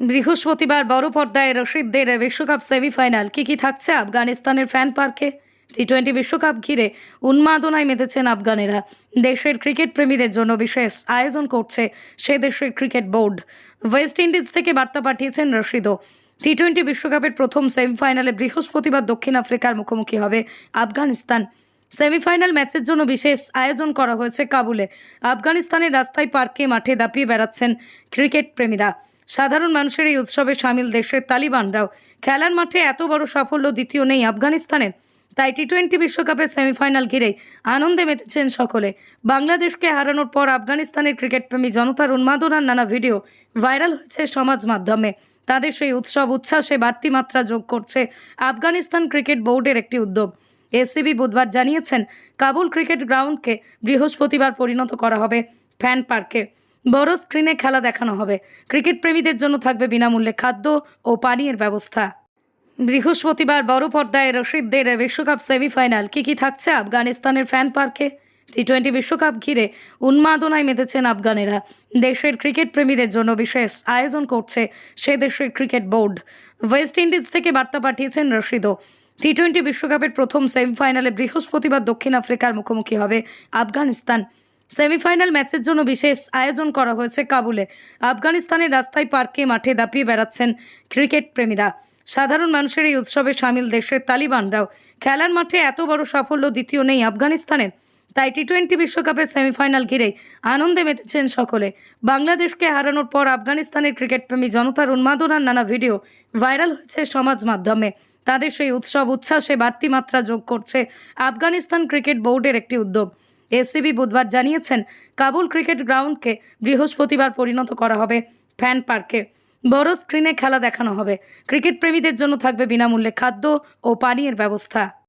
বৃহস্পতিবার বড় পর্দায় রশিদদের বিশ্বকাপ সেমিফাইনাল। কি কি থাকছে আফগানিস্তানের ফ্যান পার্কে টি টোয়েন্টি বিশ্বকাপ ঘিরে উন্মাদনায় মেতেছেন আফগানেরা। দেশের ক্রিকেট প্রেমীদের জন্য বিশেষ আয়োজন করছে সে দেশের ক্রিকেট বোর্ড ওয়েস্ট ইন্ডিজ থেকে বার্তা পাঠিয়েছেন রশিদও। টি টোয়েন্টি বিশ্বকাপের প্রথম সেমিফাইনালে বৃহস্পতিবার দক্ষিণ আফ্রিকার মুখোমুখি হবে আফগানিস্তান। সেমিফাইনাল ম্যাচের জন্য বিশেষ আয়োজন করা হয়েছে কাবুলে। আফগানিস্তানের রাস্তায় পার্কে মাঠে দাপিয়ে বেড়াচ্ছেন ক্রিকেট প্রেমীরা। সাধারণ মানুষের এই উৎসবে সামিল দেশের তালিবানরাও খেলার মাঠে এত বড় সাফল্য দ্বিতীয় নেই আফগানিস্তানের। তাই টি টোয়েন্টি বিশ্বকাপের সেমিফাইনাল ঘিরেই আনন্দে মেতেছেন সকলে। বাংলাদেশকে হারানোর পর আফগানিস্তানের ক্রিকেটপ্রেমী জনতার উন্মাদনার নানা ভিডিও ভাইরাল হয়েছে সমাজ মাধ্যমে। তাদের সেই উৎসব, উচ্ছ্বাসে বাড়তি মাত্রা যোগ করছে আফগানিস্তান ক্রিকেট বোর্ডের একটি উদ্যোগ। এসিবি বুধবার জানিয়েছেন, কাবুল ক্রিকেট গ্রাউন্ডকে বৃহস্পতিবার পরিণত করা হবে ফ্যান পার্কে। বড় স্ক্রিনে খেলা দেখানো হবে। ক্রিকেট প্রেমীদের জন্য থাকবে বিনামূল্যে খাদ্য ও পানীয়ের ব্যবস্থা। বৃহস্পতিবার বড় পর্দায় রশিদদের বিশ্বকাপ সেমিফাইনাল কি কি থাকছে আফগানিস্তানের ফ্যান পার্কে টি টোয়েন্টি বিশ্বকাপ ঘিরে উন্মাদনায় মেতেছেন আফগানেরা। দেশের ক্রিকেট প্রেমীদের জন্য বিশেষ আয়োজন করছে সে দেশের ক্রিকেট বোর্ড ওয়েস্ট ইন্ডিজ থেকে বার্তা পাঠিয়েছেন রশিদও। টি টোয়েন্টি বিশ্বকাপের প্রথম সেমিফাইনালে বৃহস্পতিবার দক্ষিণ আফ্রিকার মুখোমুখি হবে আফগানিস্তান। সেমিফাইনাল ম্যাচের জন্য বিশেষ আয়োজন করা হয়েছে কাবুলে। আফগানিস্তানের রাস্তায় পার্কে মাঠে দাপিয়ে বেড়াচ্ছেন ক্রিকেট প্রেমীরা। সাধারণ মানুষের এই উৎসবে সামিল দেশের তালিবানরাও। খেলার মাঠে এত বড় সাফল্য দ্বিতীয় নেই আফগানিস্তানের। তাই টি টোয়েন্টি বিশ্বকাপের সেমিফাইনাল ঘিরে আনন্দে মেতেছেন সকলে। বাংলাদেশকে হারানোর পর আফগানিস্তানের ক্রিকেটপ্রেমী জনতার উন্মাদনার নানা ভিডিও ভাইরাল হয়েছে সমাজ মাধ্যমে। তাদের সেই উৎসব, উচ্ছ্বাসে বাড়তি মাত্রা যোগ করছে আফগানিস্তান ক্রিকেট বোর্ডের একটি উদ্যোগ। এসিবি বুধবার জানিয়েছেন, কাবুল ক্রিকেট গ্রাউন্ডকে বৃহস্পতিবার পরিণত করা হবে ফ্যান পার্কে। বড় স্ক্রিনে খেলা দেখানো হবে। ক্রিকেট প্রেমীদের জন্য থাকবে বিনামূল্যে খাদ্য ও পানীয়ের ব্যবস্থা।